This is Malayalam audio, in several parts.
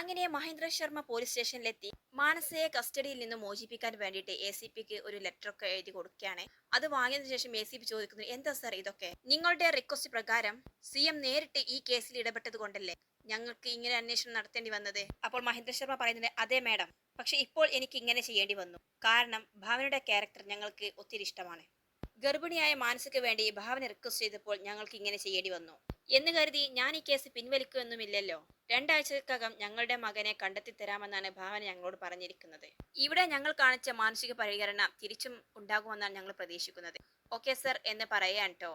അങ്ങനെ മഹേന്ദ്ര ശർമ്മ പോലീസ് സ്റ്റേഷനിലെത്തി മാനസയെ കസ്റ്റഡിയിൽ നിന്ന് മോചിപ്പിക്കാൻ വേണ്ടിയിട്ട് എ സി പിക്ക് ഒരു ലെറ്റർ ഒക്കെ എഴുതി കൊടുക്കുകയാണ്. അത് വാങ്ങിയതിനു ശേഷം എ സി പി ചോദിക്കുന്നു എന്താ സാർ ഇതൊക്കെ? നിങ്ങളുടെ റിക്വസ്റ്റ് പ്രകാരം സി എം നേരിട്ട് ഈ കേസിൽ ഇടപെട്ടത് കൊണ്ടല്ലേ ഞങ്ങൾക്ക് ഇങ്ങനെ അന്വേഷണം നടത്തേണ്ടി വന്നത്? അപ്പോൾ മഹേന്ദ്ര ശർമ്മ പറയുന്നത് അതെ മാഡം പക്ഷെ ഇപ്പോൾ എനിക്ക് ഇങ്ങനെ ചെയ്യേണ്ടി വന്നു. കാരണം ഭാവനയുടെ ക്യാരക്ടർ ഞങ്ങൾക്ക് ഒത്തിരി ഇഷ്ടമാണ്. ഗർഭിണിയായ മാനസിക്ക് വേണ്ടി ഭാവന റിക്വസ്റ്റ് ചെയ്തപ്പോൾ ഞങ്ങൾക്ക് ഇങ്ങനെ ചെയ്യേണ്ടി വന്നു. എന്ന് കരുതി ഞാൻ ഈ കേസ് പിൻവലിക്കുമെന്നുമില്ലല്ലോ. രണ്ടാഴ്ചക്കകം ഞങ്ങളുടെ മകനെ കണ്ടെത്തി തരാമെന്നാണ് ഭാവന ഞങ്ങളോട് പറഞ്ഞിരിക്കുന്നത്. ഇവിടെ ഞങ്ങൾ കാണിച്ച മാനസിക പരിഹരണം തിരിച്ചും ഉണ്ടാകുമെന്നാണ് ഞങ്ങൾ പ്രതീക്ഷിക്കുന്നത്. ഓക്കെ സർ എന്ന് പറയാൻ കേട്ടോ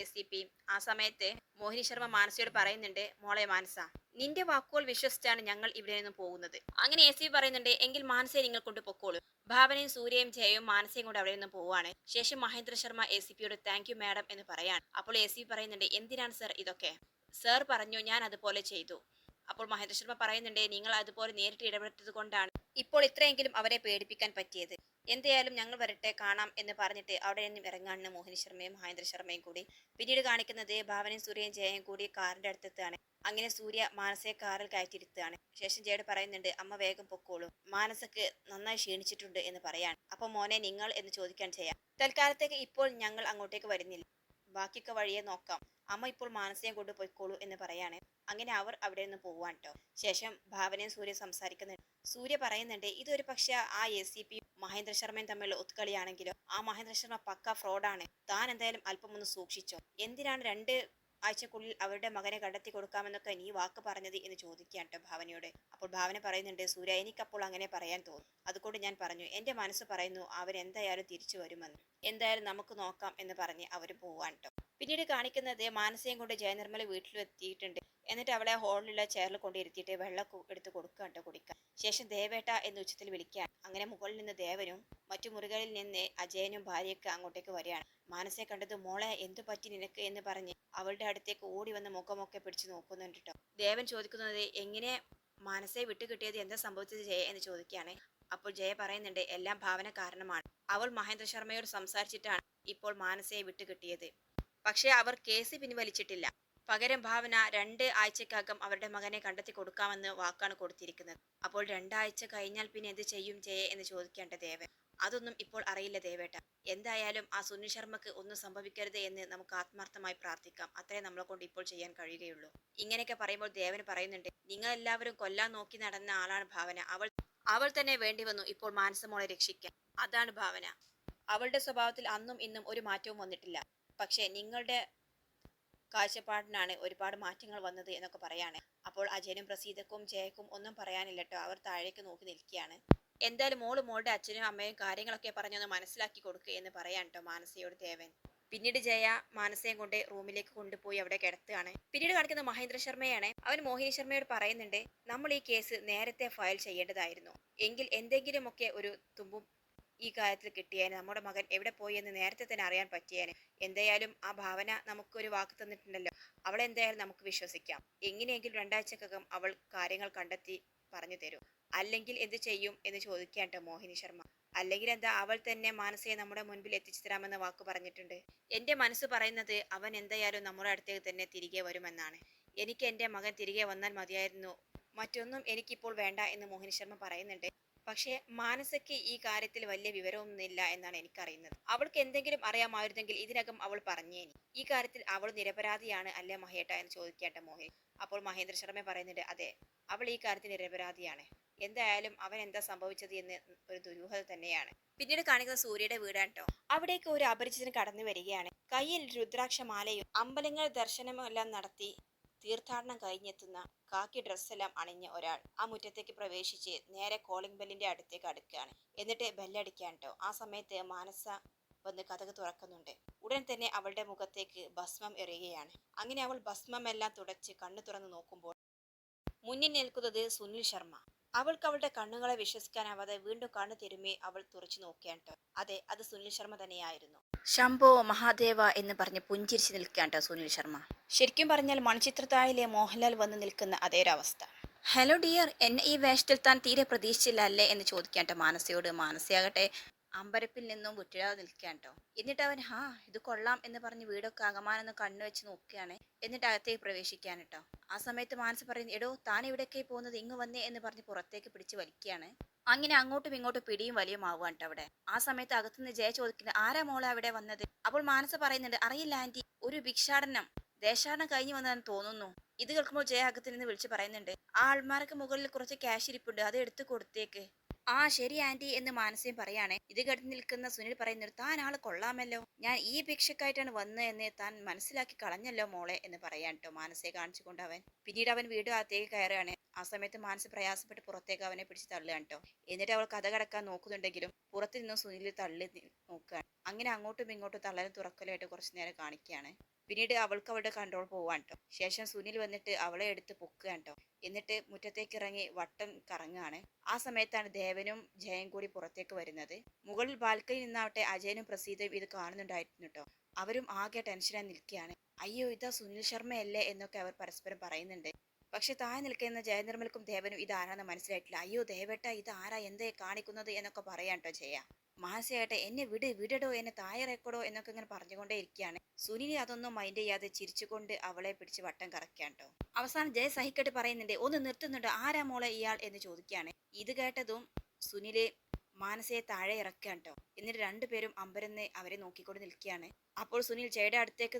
എ സി പി. ആ സമയത്ത് മോഹിനി ശർമ്മ മാനസയോട് പറയുന്നുണ്ട് മോളെ മാനസ നിന്റെ വാക്കുകൾ വിശ്വസിച്ചാണ് ഞങ്ങൾ ഇവിടെ നിന്ന് പോകുന്നത്. അങ്ങനെ എ സി പറയുന്നുണ്ട് എങ്കിൽ മാനസയെ നിങ്ങൾ കൊണ്ട് പൊക്കോളൂ. ഭാവനയും സൂര്യയും ജയയും മാനസയും കൊണ്ട് അവിടെ നിന്ന് പോവാണ് ശേഷം മഹേന്ദ്ര ശർമ്മ എ സി പിയോട് താങ്ക് യു മാഡം എന്ന് പറയാണ്. അപ്പോൾ എ സി പറയുന്നുണ്ട് എന്തിനാണ് സർ ഇതൊക്കെ? സർ പറഞ്ഞു ഞാൻ അതുപോലെ ചെയ്തു. അപ്പോൾ മഹേന്ദ്ര ശർമ്മ പറയുന്നുണ്ട് നിങ്ങൾ അതുപോലെ നേരിട്ട് ഇടപെട്ടത് കൊണ്ടാണ് ഇപ്പോൾ ഇത്രയെങ്കിലും അവരെ പേടിപ്പിക്കാൻ പറ്റിയത്. എന്തായാലും ഞങ്ങൾ വരട്ടെ കാണാം എന്ന് പറഞ്ഞിട്ട് അവിടെ നിന്നും ഇറങ്ങാണ് മോഹിനി ശർമ്മയും മഹേന്ദ്ര ശർമ്മയും കൂടി. പിന്നീട് കാണിക്കുന്നത് ഭാവനയും സൂര്യയും ജയയും കൂടി കാറിന്റെ അടുത്തെത്താണ് അങ്ങനെ സൂര്യ മാനസയെ കാറിൽ കയറ്റിയിരുത്തുകയാണ്. ശേഷം ജയുടെ പറയുന്നുണ്ട് അമ്മ വേഗം പൊക്കോളൂ. മാനസക്ക് നന്നായി ക്ഷീണിച്ചിട്ടുണ്ട് എന്ന് പറയാണ്. അപ്പൊ മോനെ നിങ്ങൾ എന്ന് ചോദിക്കാൻ ചെയ്യാം. തൽക്കാലത്തേക്ക് ഇപ്പോൾ ഞങ്ങൾ അങ്ങോട്ടേക്ക് വരുന്നില്ല. ബാക്കിയൊക്കെ വഴിയെ നോക്കാം. അമ്മ ഇപ്പോൾ മാനസയെ കൊണ്ട് പോയിക്കോളൂ എന്ന് പറയാണ്. അങ്ങനെ അവർ അവിടെ നിന്ന് പോവാൻ കേട്ടോ ശേഷം ഭാവനയും സൂര്യ സംസാരിക്കുന്നുണ്ട്. സൂര്യ പറയുന്നുണ്ട് ഇതൊരു പക്ഷേ ആ എ സി പി മഹേന്ദ്ര ശർമ്മയും തമ്മിലുള്ള ഒത്തുകളിയാണെങ്കിലോ? ആ മഹേന്ദ്ര ശർമ്മ പക്ക ഫ്രോഡാണ്. താൻ എന്തായാലും അല്പം ഒന്ന് സൂക്ഷിച്ചോ. എന്തിനാണ് രണ്ട് ആഴ്ചക്കുള്ളിൽ അവരുടെ മകനെ കണ്ടെത്തി കൊടുക്കാമെന്നൊക്കെ നീ വാക്ക് പറഞ്ഞത് എന്ന് ചോദിക്കുകയാണ് കേട്ടോ ഭാവനയോട്. അപ്പോൾ ഭാവന പറയുന്നുണ്ട് സൂര്യ എനിക്കപ്പോൾ അങ്ങനെ പറയാൻ തോന്നും. അതുകൊണ്ട് ഞാൻ പറഞ്ഞു എന്റെ മനസ്സ് പറയുന്നു അവരെന്തായാലും തിരിച്ചു വരുമെന്ന്. എന്തായാലും നമുക്ക് നോക്കാം എന്ന് പറഞ്ഞ് അവർ പോവാൻ കേട്ടോ പിന്നീട് കാണിക്കുന്നത് മാനസയും കൊണ്ട് ജയനിർമ്മല വീട്ടിലെത്തിയിട്ടുണ്ട്. എന്നിട്ട് അവളെ ഹോളിലുള്ള ചെയറിൽ കൊണ്ടിരുത്തിയിട്ട് വെള്ളം എടുത്ത് കൊടുക്കുക കേട്ടോ കുടിക്കാൻ. ശേഷം ദേവേട്ട എന്ന് ഉച്ചത്തിൽ വിളിക്കാൻ അങ്ങനെ മുകളിൽ നിന്ന് ദേവനും മറ്റു മുറികളിൽ നിന്ന് അജയനും ഭാര്യയൊക്കെ അങ്ങോട്ടേക്ക് വരികയാണ്. മാനസയെ കണ്ടത് മോളെ എന്തു പറ്റി നിനക്ക്? എന്ന് പറഞ്ഞ് അവളുടെ അടുത്തേക്ക് ഓടി വന്ന് മുഖമൊക്കെ പിടിച്ച് നോക്കുന്നുണ്ട് കേട്ടോ ദേവൻ ചോദിക്കുന്നത് എങ്ങനെ മനസ്സെ വിട്ടുകിട്ടിയത് എന്താ സംഭവിച്ചത് ജയ? എന്ന് ചോദിക്കുകയാണ്. അപ്പോൾ ജയ പറയുന്നുണ്ട് എല്ലാം ഭാവന കാരണമാണ്. അവൾ മഹേന്ദ്ര ശർമ്മയോട് സംസാരിച്ചിട്ടാണ് ഇപ്പോൾ മാനസയെ വിട്ടുകിട്ടിയത് പക്ഷേ അവർ കേസ് പിൻവലിച്ചിട്ടില്ല. പകരം ഭാവന രണ്ട് ആഴ്ചക്കകം അവരുടെ മകനെ കണ്ടെത്തി കൊടുക്കാമെന്ന് വാക്കാണ് കൊടുത്തിരിക്കുന്നത്. അപ്പോൾ രണ്ടാഴ്ച കഴിഞ്ഞാൽ പിന്നെ എന്ത് ചെയ്യും? ജയ എന്ന് ചോദിക്കേണ്ട ദേവൻ. അതൊന്നും ഇപ്പോൾ അറിയില്ല ദേവേട്ട. എന്തായാലും ആ സുനിൽ ശർമ്മക്ക് ഒന്നും സംഭവിക്കരുത് എന്ന് നമുക്ക് ആത്മാർത്ഥമായി പ്രാർത്ഥിക്കാം. അത്രേ നമ്മളെ കൊണ്ട് ഇപ്പോൾ ചെയ്യാൻ കഴിയുകയുള്ളൂ. ഇങ്ങനെയൊക്കെ പറയുമ്പോൾ ദേവൻ പറയുന്നുണ്ട് നിങ്ങൾ എല്ലാവരും കൊല്ലാൻ നോക്കി നടന്ന ആളാണ് ഭാവന. അവൾ അവൾ തന്നെ വേണ്ടി വന്നു. ഇപ്പോൾ മാനസമോളെ രക്ഷിക്കാൻ. അതാണ് ഭാവന. അവളുടെ സ്വഭാവത്തിൽ അന്നും ഇന്നും ഒരു മാറ്റവും വന്നിട്ടില്ല. പക്ഷേ നിങ്ങളുടെ കാഴ്ചപ്പാടിനാണ് ഒരുപാട് മാറ്റങ്ങൾ വന്നത് എന്നൊക്കെ പറയാണ്. അപ്പോൾ അജയനും പ്രസീതക്കും ജയക്കും ഒന്നും പറയാനില്ല കേട്ടോ അവർ താഴേക്ക് നോക്കി നിൽക്കുകയാണ്. എന്തായാലും മോൾ മോളുടെ അച്ഛനും അമ്മയും കാര്യങ്ങളൊക്കെ പറഞ്ഞൊന്ന് മനസ്സിലാക്കി കൊടുക്കുക എന്ന് പറയാൻ കേട്ടോ മാനസയോട് ദേവൻ. പിന്നീട് ജയ മാനസയും കൊണ്ട് റൂമിലേക്ക് കൊണ്ടുപോയി അവിടെ കിടത്തുകയാണ്. പിന്നീട് കാണിക്കുന്ന മഹേന്ദ്ര ശർമ്മയാണ്. അവൻ മോഹിനി ശർമ്മയോട് പറയുന്നുണ്ട് നമ്മൾ ഈ കേസ് നേരത്തെ ഫയൽ ചെയ്യേണ്ടതായിരുന്നു. എങ്കിൽ എന്തെങ്കിലുമൊക്കെ ഒരു തുമ്പും ഈ കാര്യത്തിൽ കിട്ടിയേനെ? നമ്മുടെ മകൻ എവിടെ പോയി എന്ന് നേരത്തെ തന്നെ അറിയാൻ പറ്റിയേനെ. എന്തായാലും ആ ഭാവന നമുക്കൊരു വാക്ക് തന്നിട്ടുണ്ടല്ലോ. അവളെ എന്തായാലും നമുക്ക് വിശ്വസിക്കാം. എങ്ങനെയെങ്കിലും രണ്ടാഴ്ചക്കകം അവൾ കാര്യങ്ങൾ കണ്ടെത്തി പറഞ്ഞു തരും. അല്ലെങ്കിൽ എന്ത് ചെയ്യും എന്ന് ചോദിക്കാട്ടോ മോഹിനി ശർമ്മ. അല്ലെങ്കിൽ എന്താ അവൾ തന്നെ മാനസയെ നമ്മുടെ മുൻപിൽ എത്തിച്ചു തരാമെന്ന് വാക്ക് പറഞ്ഞിട്ടുണ്ട്. എന്റെ മനസ്സ് പറയുന്നത് അവൻ എന്തായാലും നമ്മുടെ അടുത്തേക്ക് തന്നെ തിരികെ വരുമെന്നാണ്. എനിക്ക് എന്റെ മകൻ തിരികെ വന്നാൽ മതിയായിരുന്നു. മറ്റൊന്നും എനിക്കിപ്പോൾ വേണ്ട എന്ന് മോഹിനി ശർമ്മ പറയുന്നുണ്ട്. പക്ഷേ മാനസയ്ക്ക് ഈ കാര്യത്തിൽ വലിയ വിവരമൊന്നുമില്ല എന്നാണ് എനിക്കറിയുന്നത്. അവൾക്ക് എന്തെങ്കിലും അറിയാമായിരുന്നെങ്കിൽ ഇതിനകം അവൾ പറഞ്ഞേനി. ഈ കാര്യത്തിൽ അവൾ നിരപരാധിയാണ് അല്ലേ മഹേട്ട എന്ന് ചോദിക്കേണ്ട മോഹൻ. അപ്പോൾ മഹേന്ദ്ര ശർമ്മ പറയുന്നുണ്ട് അതെ അവൾ ഈ കാര്യത്തിൽ നിരപരാധിയാണ്. എന്തായാലും അവൻ എന്താ സംഭവിച്ചത് എന്ന് ഒരു ദുരൂഹത തന്നെയാണ്. പിന്നീട് കാണിക്കുന്ന സൂര്യയുടെ വീടാണ് കേട്ടോ അവിടേക്ക് ഒരു അപരിചിതൻ കടന്നു വരികയാണ്. കയ്യിൽ രുദ്രാക്ഷമാലയും അമ്പലങ്ങൾ ദർശനമെല്ലാം നടത്തി തീർത്ഥാടനം കഴിഞ്ഞെത്തുന്ന കാക്കി ഡ്രസ്സെല്ലാം അണിഞ്ഞ ഒരാൾ ആ മുറ്റത്തേക്ക് പ്രവേശിച്ച് നേരെ കോളിംഗ് ബെല്ലിന്റെ അടുത്തേക്ക് അടുക്കുകയാണ്. എന്നിട്ട് ബെല്ലടിക്കാൻ കേട്ടോ ആ സമയത്ത് മാനസ വന്ന് കഥക് തുറക്കുന്നുണ്ട്. ഉടൻ തന്നെ അവളുടെ മുഖത്തേക്ക് ഭസ്മം എറിയുകയാണ്. അങ്ങനെ അവൾ ഭസ്മമെല്ലാം തുടച്ച് കണ്ണു തുറന്നു നോക്കുമ്പോൾ മുന്നിൽ നിൽക്കുന്നത് സുനിൽ ശർമ്മ. അവൾക്ക് അവളുടെ കണ്ണുകളെ വിശ്വസിക്കാനാവാതെ വീണ്ടും കണ്ണു തിരുമ്മി അവൾ തുറച്ചു നോക്കിയാണ് കേട്ടോ അതെ അത് സുനിൽ ശർമ്മ തന്നെയായിരുന്നു. ശംഭോ മഹാദേവ എന്ന് പറഞ്ഞ് പുഞ്ചിരിച്ച് നിൽക്കുകയാണ് സുനിൽ ശർമ്മ. ശരിക്കും പറഞ്ഞാൽ മണിച്ചിത്രത്താഴിലെ മോഹൻലാൽ വന്ന് നിൽക്കുന്ന അതേ ഒരു അവസ്ഥ ഹലോ ഡിയർ എന്നെ ഈ വേഷത്തിൽ താൻ തീരെ പ്രതീക്ഷിച്ചില്ല അല്ലേ എന്ന് ചോദിക്കാട്ടെ മാനസയോട്. മാനസയാകട്ടെ അമ്പരപ്പിൽ നിന്നും വിട്ടിടാതെ നിൽക്കാട്ടോ കേട്ടോ എന്നിട്ട് അവൻ ഹാ ഇത് കൊള്ളാം എന്ന് പറഞ്ഞ് വീടൊക്കെ അകമാനെന്ന് കണ്ണു വെച്ച് നോക്കുകയാണ്. എന്നിട്ട് അകത്തേക്ക് പ്രവേശിക്കാൻ കേട്ടോ ആ സമയത്ത് മാനസ് പറയുന്നു എടോ താൻ ഇവിടേക്ക് പോകുന്നത് ഇങ്ങ് വന്നേ എന്ന് പറഞ്ഞ് പുറത്തേക്ക് പിടിച്ച് വലിക്കുകയാണ്. അങ്ങനെ അങ്ങോട്ടും ഇങ്ങോട്ടും പിടിയും വലിയും ആവുകയാണ് കേട്ടോ അവിടെ. ആ സമയത്ത് അകത്തുനിന്ന് ജയ ചോദിക്കുന്നത് ആരാ മോളെ അവിടെ വന്നത്? അപ്പോൾ മാനസ പറയുന്നുണ്ട് അറിയില്ല ആന്റി. ഒരു ഭിക്ഷാടനം ദേശാടനം കഴിഞ്ഞു വന്നതെന്ന് തോന്നുന്നു. ഇത് കേൾക്കുമ്പോൾ ജയ അകത്തിൽ നിന്ന് വിളിച്ച് പറയുന്നുണ്ട് ആ ആൾമാർക്ക് മുകളിൽ കുറച്ച് ക്യാഷ് ഇരിപ്പുണ്ട് അത് എടുത്തു കൊടുത്തേക്ക്. ആ ശരി ആന്റി എന്ന് മാനസികം പറയാണ്. ഇത് കേട്ട് നിൽക്കുന്ന സുനിൽ പറയുന്നത് താൻ ആൾ കൊള്ളാമല്ലോ. ഞാൻ ഈ ഭിക്ഷക്കായിട്ടാണ് വന്നത് എന്ന് താൻ മനസ്സിലാക്കി കളഞ്ഞല്ലോ മോളെ എന്ന് പറയാൻ കേട്ടോ മാനസയെ കാണിച്ചുകൊണ്ട് അവൻ. പിന്നീട് അവൻ വീട് അകത്തേക്ക് കയറുകയാണ്. ആ സമയത്ത് മാനസ് പ്രയാസപ്പെട്ട് പുറത്തേക്ക് അവനെ പിടിച്ച് തള്ളുകയാണ് കേട്ടോ എന്നിട്ട് അവൾ കഥ കടക്കാൻ നോക്കുന്നുണ്ടെങ്കിലും പുറത്തു നിന്നും സുനിൽ തള്ളി നോക്കുകയാണ്. അങ്ങനെ അങ്ങോട്ടും ഇങ്ങോട്ടും തള്ളലും തുറക്കലായിട്ട് കുറച്ചു നേരം കാണിക്കുകയാണ്. പിന്നീട് അവൾക്ക് അവളുടെ കൺട്രോൾ പോവാൻ കേട്ടോ ശേഷം സുനിൽ വന്നിട്ട് അവളെ എടുത്ത് പൊക്കുകയാണ് കേട്ടോ എന്നിട്ട് മുറ്റത്തേക്ക് ഇറങ്ങി വട്ടം കറങ്ങാണ് ആ സമയത്താണ് ദേവനും ജയൻ കൂടി പുറത്തേക്ക് വരുന്നത്. മുകളിൽ ബാൽക്കണിയിൽ നിന്നാവട്ടെ അജയനും പ്രസീതയും ഇത് കാണുന്നുണ്ടായിരുന്നു കേട്ടോ അവരും ആകെ ടെൻഷനായി നിൽക്കുകയാണ്. അയ്യോ ഇതാ സുനിൽ ശർമ്മയല്ലേ എന്നൊക്കെ അവർ പരസ്പരം പറയുന്നുണ്ട്. പക്ഷെ താഴെ നിൽക്കുന്ന ജയനിർമ്മൽക്കും ദേവനും ഇതാരാണെന്ന് മനസ്സിലായിട്ടില്ല. അയ്യോ ദേവേട്ട ഇത് ആരാ എന്തേ കാണിക്കുന്നത് എന്നൊക്കെ പറയാൻ കേട്ടോ ജയ. മാനസയാട്ടെ എന്നെ വിട് വിടടോ എന്നെ താഴെ ഇറക്കടോ എന്നൊക്കെ ഇങ്ങനെ പറഞ്ഞുകൊണ്ടേ ഇരിക്കുകയാണ് സുനിനി അതൊന്നും മൈൻഡ് ചെയ്യാതെ ചിരിച്ചുകൊണ്ട് അവളെ പിടിച്ച് വട്ടം കറക്കാൻ അവസാനം ജയ സഹിക്കട്ട് പറയുന്നുണ്ട് ഒന്ന് നിർത്തുന്നുണ്ട് ആരാ മോളെ ഇയാൾ? എന്ന് ചോദിക്കുകയാണ്. ഇത് കേട്ടതും സുനിൽ മാനസയെ താഴെ ഇറക്കാൻ കേട്ടോ എന്നിട്ട് രണ്ടുപേരും അമ്പരന്ന് അവരെ നോക്കിക്കൊണ്ട് നിൽക്കുകയാണ്. അപ്പോൾ സുനിൽ ജയയുടെ അടുത്തേക്ക്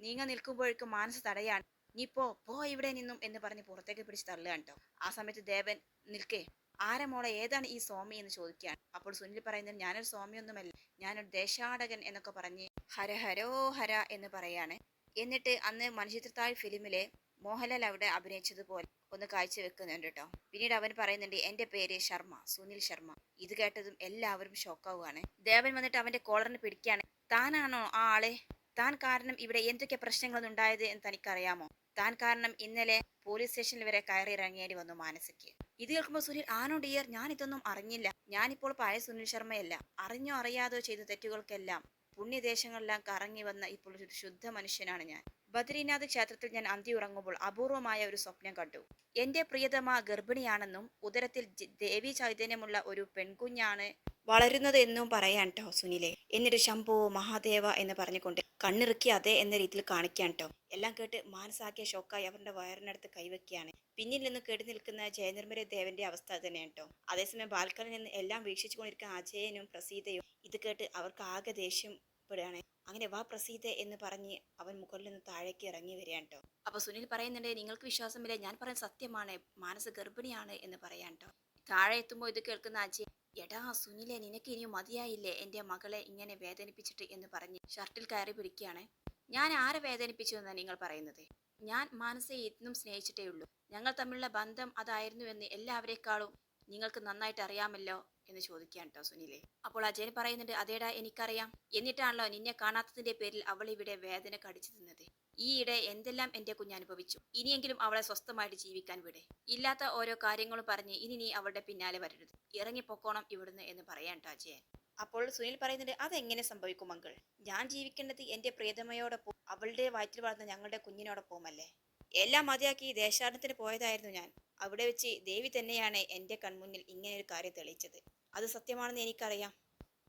നീങ്ങ നിൽക്കുമ്പോഴേക്കും മാനസ തടയാണ്. നീ പോ പോ ഇവിടെ നിന്നും എന്ന് പറഞ്ഞ് പുറത്തേക്ക് പിടിച്ച് തള്ളുകയാണ് കേട്ടോ ആ സമയത്ത് ദേവൻ നിൽക്കേ. ആരെ മോളെ? ഏതാണ് ഈ സ്വാമി? എന്ന് ചോദിക്കുകയാണ്. അപ്പോൾ സുനിൽ പറയുന്നത് ഞാനൊരു സ്വാമിയൊന്നുമല്ല. ഞാനൊരു ദേശാടകൻ എന്നൊക്കെ പറഞ്ഞ് ഹര ഹരോ ഹര എന്ന് പറയാണ്. എന്നിട്ട് അന്ന് മനുഷ്യത്താഴ് ഫിലിമിലെ മോഹൻലാൽ അവിടെ അഭിനയിച്ചതുപോലെ ഒന്ന് കാഴ്ചവെക്കുന്നുണ്ട് കേട്ടോ. പിന്നീട് അവൻ പറയുന്നുണ്ട് എന്റെ പേര് ശർമ്മ സുനിൽ ശർമ്മ. ഇത് കേട്ടതും എല്ലാവരും ഷോക്കാവുകയാണ്. ദേവൻ വന്നിട്ട് അവന്റെ കോളറിന് പിടിക്കുകയാണ്. താനാണോ ആ ആളെ? താൻ കാരണം ഇവിടെ എന്തൊക്കെ പ്രശ്നങ്ങളൊന്നും ഉണ്ടായത് എന്ന് തനിക്കറിയാമോ? താൻ കാരണം ഇന്നലെ പോലീസ് സ്റ്റേഷനിൽ വരെ കയറി ഇറങ്ങേണ്ടി വന്നു മാനസയ്ക്ക്. ഇത് കേൾക്കുമ്പോൾ സുനിൽ ആനോ ഡിയർ ഞാൻ ഇതൊന്നും അറിഞ്ഞില്ല. ഞാനിപ്പോൾ പഴയ സുനിൽ ശർമ്മയല്ല. അറിഞ്ഞോ അറിയാതോ ചെയ്ത തെറ്റുകൾക്കെല്ലാം പുണ്യദേശങ്ങളെല്ലാം കറങ്ങി വന്ന ഇപ്പോൾ ഒരു ശുദ്ധ മനുഷ്യനാണ് ഞാൻ. ബദ്രീനാഥ് ക്ഷേത്രത്തിൽ ഞാൻ അന്തി ഉറങ്ങുമ്പോൾ അപൂർവമായ ഒരു സ്വപ്നം കണ്ടു. എന്റെ പ്രിയതമ ഗർഭിണിയാണെന്നും ഉദരത്തിൽ ദേവി ചൈതന്യമുള്ള ഒരു പെൺകുഞ്ഞാണ് വളരുന്നത് എന്നും പറയാൻ കേട്ടോ സുനിലെ. എന്നിട്ട് ശംഭോ മഹാദേവ എന്ന് പറഞ്ഞുകൊണ്ട് കണ്ണിറുക്കി അതെ എന്ന രീതിയിൽ കാണിക്കാൻ കേട്ടോ എല്ലാം കേട്ട് മാനസാക്കിയ ഷോക്കായി അവരുടെ വയറിനടുത്ത് കൈവയ്ക്കുകയാണ് പിന്നിൽ നിന്ന് കേട്ട് നിൽക്കുന്ന ജയനിർമ്മല ദേവന്റെ അവസ്ഥ തന്നെയാണ് കേട്ടോ അതേസമയം ബാൽക്കണിൽ നിന്ന് എല്ലാം വീക്ഷിച്ചുകൊണ്ടിരിക്കുന്ന അജയനും പ്രസീതയും ഇത് കേട്ട് അവർക്ക് ആകെ ദേഷ്യം പെടുകയാണ്. അങ്ങനെ വാ പ്രസീത എന്ന് പറഞ്ഞ് അവൻ മുകളിൽ നിന്ന് താഴേക്ക് ഇറങ്ങി വരികയാണ് കേട്ടോ അപ്പൊ സുനിൽ പറയുന്നുണ്ട് നിങ്ങൾക്ക് വിശ്വാസമില്ല ഞാൻ പറയുന്നത് സത്യമാണ് മാനസ ഗർഭിണിയാണ് എന്ന് പറയാൻ കേട്ടോ താഴെ എത്തുമ്പോൾ ഇത് കേൾക്കുന്ന അജയ് എടാ സുനിലെ നിനക്ക് ഇനിയും മതിയായില്ലേ? എന്റെ മകളെ ഇങ്ങനെ വേദനിപ്പിച്ചിട്ട് എന്ന് പറഞ്ഞ് ഷർട്ടിൽ കയറി പിടിക്കുകയാണ്. ഞാൻ ആരെ വേദനിപ്പിച്ചു എന്നാണ് നിങ്ങൾ പറയുന്നത്? ഞാൻ മാനസയെ ഇന്നും സ്നേഹിച്ചിട്ടേ ഉള്ളൂ. ഞങ്ങൾ തമ്മിലുള്ള ബന്ധം അതായിരുന്നു എന്ന് എല്ലാവരെക്കാളും നിങ്ങൾക്ക് നന്നായിട്ട് അറിയാമല്ലോ എന്ന് ചോദിക്കുകയാണ് കേട്ടോ സുനിലെ. അപ്പോൾ അജയൻ പറയുന്നുണ്ട് അതേടാ എനിക്കറിയാം. എന്നിട്ടാണല്ലോ നിന്നെ കാണാത്തതിന്റെ പേരിൽ അവൾ ഇവിടെ വേദന കടിച്ചു തിന്നത്. ഈയിടെ എന്തെല്ലാം എന്റെ കുഞ്ഞ് അനുഭവിച്ചു? ഇനിയെങ്കിലും അവളെ സ്വസ്ഥമായിട്ട് ജീവിക്കാൻ വിടെ. ഇല്ലാത്ത ഓരോ കാര്യങ്ങളും പറഞ്ഞ് ഇനി നീ അവളുടെ പിന്നാലെ വരരുത്. ഇറങ്ങിപ്പോക്കോണം ഇവിടുന്ന് എന്ന് പറയാൻ ടാജയൻ. അപ്പോൾ സുനിൽ പറയുന്നുണ്ട് അതെങ്ങനെ സംഭവിക്കും മങ്കൾ ഞാൻ ജീവിക്കേണ്ടത് എന്റെ പ്രിയതമയോടൊപ്പം അവളുടെ വയറ്റിൽ വളർന്ന ഞങ്ങളുടെ കുഞ്ഞിനോടൊപ്പമല്ലേ എല്ലാം മതിയാക്കി ദേശാടനത്തിന് പോയതായിരുന്നു ഞാൻ. അവിടെ വെച്ച് ദേവി തന്നെയാണ് എന്റെ കൺമുന്നിൽ ഇങ്ങനെ ഒരു കാര്യം തെളിയിച്ചത്. അത് സത്യമാണെന്ന് എനിക്കറിയാം.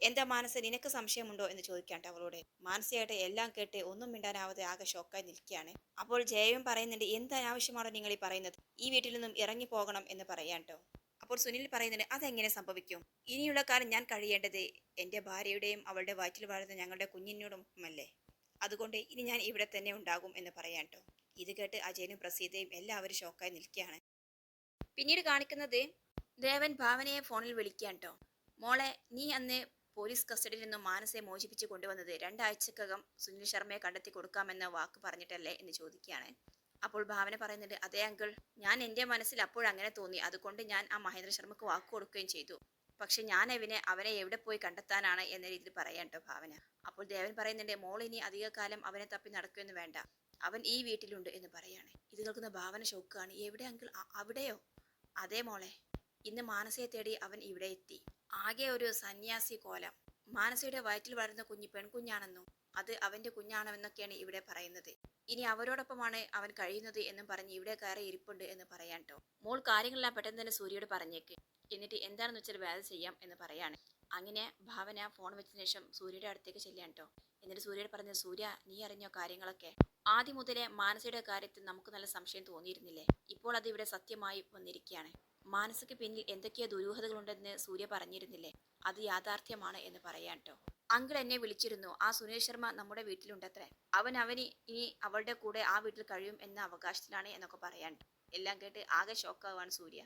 എന്താ മാനസ നിനക്ക് സംശയമുണ്ടോ എന്ന് ചോദിക്കാണ്ട് അവളോട്. മാനസയായിട്ട് എല്ലാം കേട്ട് ഒന്നും മിണ്ടാനാവാതെ ആകെ ഷോക്കായി നിൽക്കുകയാണ്. അപ്പോൾ ജയവും പറയുന്നുണ്ട് എന്ത് അനാവശ്യമാണോ നിങ്ങൾ ഈ പറയുന്നത്? ഈ വീട്ടിൽ നിന്നും ഇറങ്ങി പോകണം എന്ന് പറയാട്ടോ. അപ്പോൾ സുനിൽ പറയുന്നുണ്ട് അതെങ്ങനെ സംഭവിക്കും? ഇനിയുള്ള കാലം ഞാൻ കഴിയേണ്ടത് എന്റെ ഭാര്യയുടെയും അവളുടെ വയറ്റിൽ വാഴുന്ന ഞങ്ങളുടെ കുഞ്ഞിനോടൊപ്പമല്ലേ അതുകൊണ്ട് ഇനി ഞാൻ ഇവിടെ തന്നെ ഉണ്ടാകും എന്ന് പറയാട്ടോ. ഇത് കേട്ട് അജയനും പ്രസീതയും എല്ലാവരും ഷോക്കായി നിൽക്കുകയാണ്. പിന്നീട് കാണിക്കുന്നത് ദേവൻ ഭാവനയെ ഫോണിൽ വിളിക്കാൻ കേട്ടോ മോളെ നീ അന്ന് പോലീസ് കസ്റ്റഡിയിൽ നിന്നും മാനസയെ മോചിപ്പിച്ച് കൊണ്ടുവന്നത് രണ്ടാഴ്ചക്കകം സുനിൽ ശർമ്മയെ കണ്ടെത്തി കൊടുക്കാമെന്ന വാക്ക് പറഞ്ഞിട്ടല്ലേ എന്ന് ചോദിക്കുകയാണ്. അപ്പോൾ ഭാവന പറയുന്നുണ്ട് അതേ അങ്കിൾ ഞാൻ എന്റെ മനസ്സിൽ അപ്പോൾ അങ്ങനെ തോന്നി. അതുകൊണ്ട് ഞാൻ ആ മഹേന്ദ്ര ശർമ്മക്ക് വാക്ക് കൊടുക്കുകയും ചെയ്തു. പക്ഷെ ഞാൻ അവനെ അവനെ എവിടെ പോയി കണ്ടെത്താനാണ് എന്ന രീതിയിൽ പറയാൻ ട്ടോ ഭാവന. അപ്പോൾ ദേവൻ പറയുന്നുണ്ട് മോൾ ഇനി അധികകാലം അവനെ തപ്പി നടക്കുമെന്ന് വേണ്ട. അവൻ ഈ വീട്ടിലുണ്ട് എന്ന് പറയാണ്. ഇത് കേൾക്കുന്ന ഭാവന ഷോക്കാണ് എവിടെ അങ്കിൾ അവിടെയോ? അതേ മോളെ ഇന്ന് മാനസയെ തേടി അവൻ ഇവിടെ എത്തി. ആകെ ഒരു സന്യാസി കോലം. മാനസയുടെ വയറ്റിൽ വളരുന്ന കുഞ്ഞ് പെൺകുഞ്ഞാണെന്നും? അത് അവന്റെ കുഞ്ഞാണെന്നൊക്കെയാണ് ഇവിടെ പറയുന്നത്. ഇനി അവരോടൊപ്പമാണ് അവൻ കഴിയുന്നത് എന്നും പറഞ്ഞ് ഇവിടെ കയറി ഇരിപ്പുണ്ട് എന്ന് പറയാൻ കേട്ടോ മോൾ കാര്യങ്ങളെല്ലാം പെട്ടെന്ന് തന്നെ സൂര്യയോട് പറഞ്ഞേക്ക്. എന്നിട്ട് എന്താണെന്ന് വെച്ചാൽ വേദ ചെയ്യാം എന്ന് പറയാണ്. അങ്ങനെ ഭാവന ഫോൺ വെച്ചതിന് ശേഷം സൂര്യയുടെ അടുത്തേക്ക് ചെല്ലാൻ കേട്ടോ എന്നിട്ട് സൂര്യയോട് പറഞ്ഞു സൂര്യ നീ അറിഞ്ഞോ കാര്യങ്ങളൊക്കെ? ആദ്യം മുതലേ മാനസയുടെ കാര്യത്തിൽ നമുക്ക് നല്ല സംശയം തോന്നിയിരുന്നില്ലേ? ഇപ്പോൾ അത് ഇവിടെ സത്യമായി വന്നിരിക്കുകയാണ്. മാനസയ്ക്ക് പിന്നിൽ എന്തൊക്കെയോ ദുരൂഹതകളുണ്ടെന്ന് സൂര്യ പറഞ്ഞിരുന്നില്ലേ? അത് യാഥാർത്ഥ്യമാണ് എന്ന് പറയാൻ അങ്കിൾ എന്നെ വിളിച്ചിരുന്നു. ആ സുനിൽ ശർമ്മ നമ്മുടെ വീട്ടിലുണ്ടത്രേ. അവൻ അവന് ഇനി അവളുടെ കൂടെ ആ വീട്ടിൽ കഴിയും എന്ന അവകാശത്തിലാണ് എന്നൊക്കെ പറയാൻ എല്ലാം കേട്ട് ആകെ ഷോക്കാവാണ് സൂര്യ.